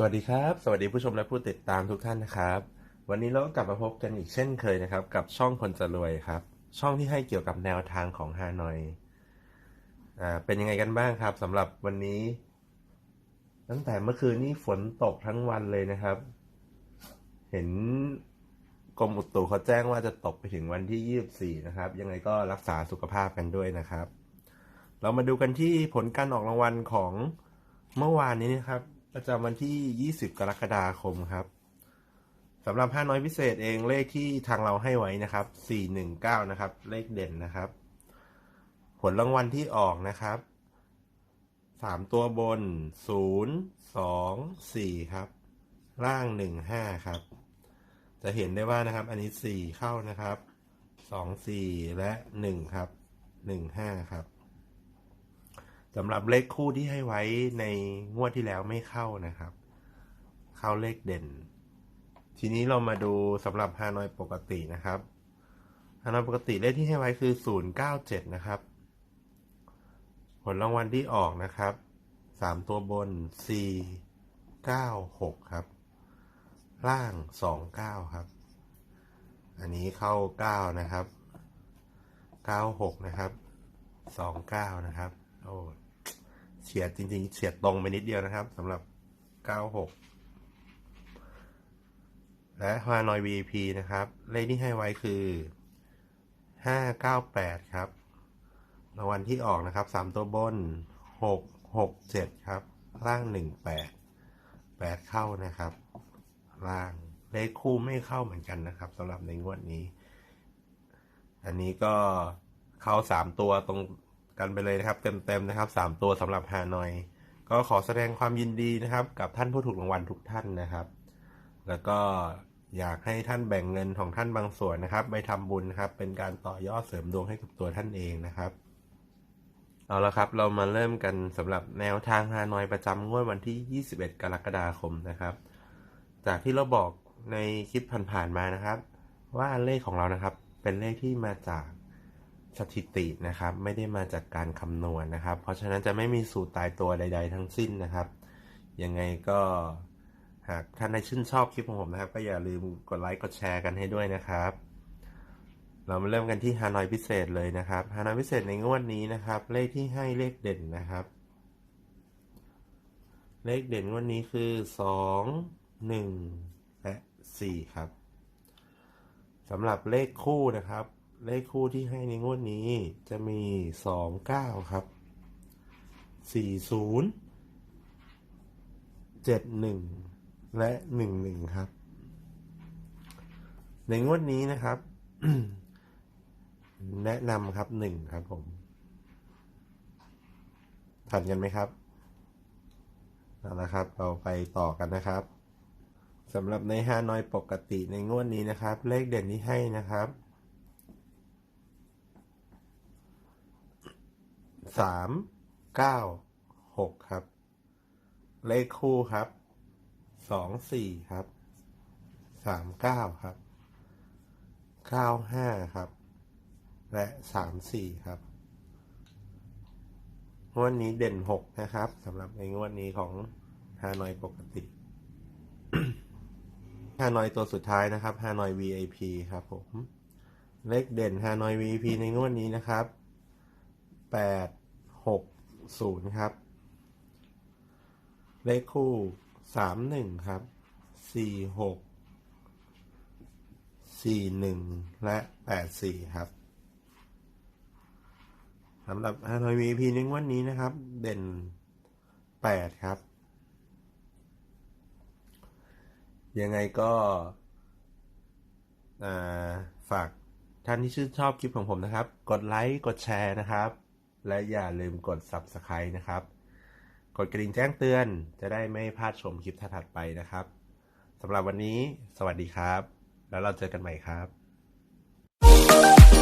สวัสดีครับ สวัสดีผู้ชมและผู้ติดตามทุกท่านนะครับ วันนี้เราก็กลับมาพบกันอีกเช่นเคยนะครับ กับช่องคนจะรวยครับ ช่องที่ให้เกี่ยวกับแนวทางของฮานอยอ่าเป็นยังไงกันบ้างครับสำหรับวันนี้ ตั้งแต่เมื่อคืนนี้ฝนตกทั้งวันเลยนะครับ เห็นกรมอุตุเขาแจ้งว่าจะตกไปถึงวันที่24นะครับ ยังไงก็รักษาสุขภาพกันด้วยนะครับ เรามาดูกันที่ผลการออกรางวัลของเมื่อวานนี้นะครับ ประจำวันที่ 20 กรกฎาคมครับสำหรับห้าน้อยพิเศษเองเลขที่ทางเราให้ไว้นะครับ 419 นะครับ เลขเด่นนะครับ ผลรางวัลที่ออกนะครับ3ตัวบน0 2 4ครับ ล่าง1 5ครับ จะเห็นได้ว่านะครับ อันนี้4เข้านะครับ2 4และ1ครับ1 5ครับ สำหรับเลขคู่ที่ให้ไว้ในงวดที่แล้วไม่เข้านะครับ เข้าเลขเด่น ทีนี้เรามาดูสำหรับฮานอยปกตินะครับฮานอยปกติเลขที่ให้ไว้คือ 097 นะครับ ผลรางวัลที่ออกนะครับ 3 ตัวบน 4 9 6 ครับ ล่าง 29 ครับ อันนี้เข้า 9 นะครับ 96 นะครับ 29 นะครับ อ้เฉียดจริง ๆ เฉียดตรงไปนิดเดียวนะครับสำหรับ 96 และฮานอย VP นะครับ เลขที่ให้ไว้คือ 598 ครับ รางวัลที่ออกนะครับ 3 ตัวบน 667 ครับ ล่าง 18 8 เข้านะครับ ล่างเลขคู่ไม่เข้าเหมือนกันนะครับสำหรับในงวดนี้ อันนี้ก็เข้า3ตัวตรง กันไปเลยนะครับ เต็มๆนะครับ 3 ตัวสำหรับฮานอย ก็ขอแสดงความยินดีนะครับ กับท่านผู้ถูกรางวัลทุกท่านนะครับ แล้วก็อยากให้ท่านแบ่งเงินของท่านบางส่วนนะครับ ไปทำบุญนะครับ เป็นการต่อยอดเสริมดวงให้กับตัวท่านเองนะครับ เอาละครับ เรามาเริ่มกันสำหรับแนวทางฮานอยประจำงวดวันที่ 21 กรกฎาคมนะครับ จากที่เราบอกในคลิปผ่านๆมานะครับ ว่าเลขของเรานะครับ เป็นเลขที่มาจาก สถิตินะครับ ไม่ได้มาจากการคำนวณนะครับ เพราะฉะนั้นจะไม่มีสูตรตายตัวใด ๆ ทั้งสิ้นนะครับ ยังไงก็หากท่านได้ชื่นชอบคลิปของผมนะครับ ก็อย่าลืมกดไลค์กดแชร์กันให้ด้วยนะครับ เรามาเริ่มกันที่ฮานอยพิเศษเลยนะครับฮานอยพิเศษในงวดนี้นะครับ เลขที่ให้เลขเด่นนะครับ เลขเด่นงวดนี้คือสองหนึ่งและสี่ครับสำหรับเลขคู่นะครับ เลขคู่ที่ให้ในงวดนี้จะมีสองเก้าครับสี่ศูนย์เจ็ดหนึ่งและหนึ่งหนึ่งครับ ในงวดนี้นะครับ แนะนำครับหนึ่งครับผมทันกันไหมครับเอาละครับ เราไปต่อกันนะครับสำหรับในฮานอยปกติในงวดนี้นะครับ เลขเด่นที่ให้นะครับ สามเก้าหกครับ เลขคู่ครับสองสี่ครับสามเก้าครับเก้าห้าครับ และสามสี่ครับงวดนี้เด่นหกนะครับสำหรับในงวดนี้ของฮานอยปกติฮานอยตัวสุดท้ายนะครับฮานอย VIP ครับผม เลขเด่นฮานอย VIP ในงวดนี้นะครับ แปดหกศูนย์ครับ เลขคู่สามหนึ่งครับสี่หกสี่หนึ่งและแปดสี่ครับสำหรับฮานอย VIP ในงวดนี้นะครับ เด่นแปดครับ ยังไงก็ฝากท่านที่ชื่นชอบคลิปของผมนะครับ กดไลค์ กดแชร์นะครับ และอย่าลืมกด Subscribe นะครับ กดกระดิ่งแจ้งเตือนจะได้ไม่พลาดชมคลิปถัดไปนะครับสำหรับวันนี้ สวัสดีครับ แล้วเราเจอกันใหม่ครับ